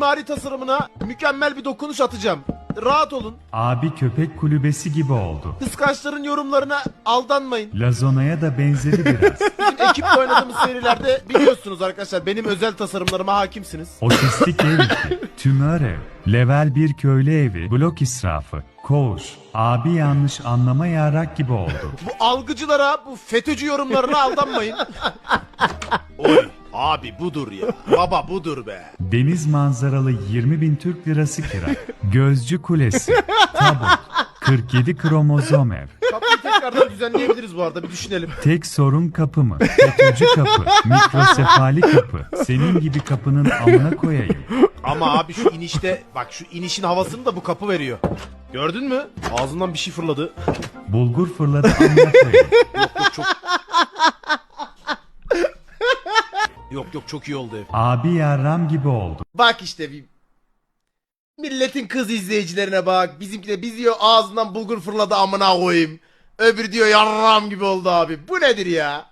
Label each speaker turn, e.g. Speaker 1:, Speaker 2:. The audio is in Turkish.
Speaker 1: mimari tasarımına mükemmel bir dokunuş atacağım. Rahat olun.
Speaker 2: Abi köpek kulübesi gibi oldu.
Speaker 1: Kıskançların yorumlarına aldanmayın.
Speaker 2: Lazona'ya da benzedi biraz.
Speaker 1: Bizim ekiple oynadığımız serilerde biliyorsunuz arkadaşlar benim özel tasarımlarıma hakimsiniz.
Speaker 2: Otistik ev 2, tümör ev, level 1 köylü evi, blok israfı, koğuş. Abi yanlış anlama yarak gibi oldu.
Speaker 1: Bu algıcılara, bu FETÖ'cü yorumlarına aldanmayın. Abi budur ya. Baba budur be.
Speaker 2: Deniz manzaralı 20 bin Türk lirası kira. Gözcü kulesi, tabut, 47 kromozom ev.
Speaker 1: Kapıyı tekrardan düzenleyebiliriz bu arada bir düşünelim.
Speaker 2: Tek sorun kapı mı? FETÖ'cü kapı, mikrosefali kapı. Senin gibi kapının amına koyayım.
Speaker 1: Ama abi şu inişte bak şu inişin havasını da bu kapı veriyor. Gördün mü? Ağzından bir şey fırladı.
Speaker 2: Bulgur fırladı amına koyayım.
Speaker 1: Yok yok çok... yok yok çok iyi oldu ev.
Speaker 2: Abi yarram gibi oldu.
Speaker 1: Bak işte bir... Milletin kız izleyicilerine bak. Bizimki de biz diyor ağzından bulgur fırladı amına koyayım. Öbürü diyor yarram gibi oldu abi. Bu nedir ya?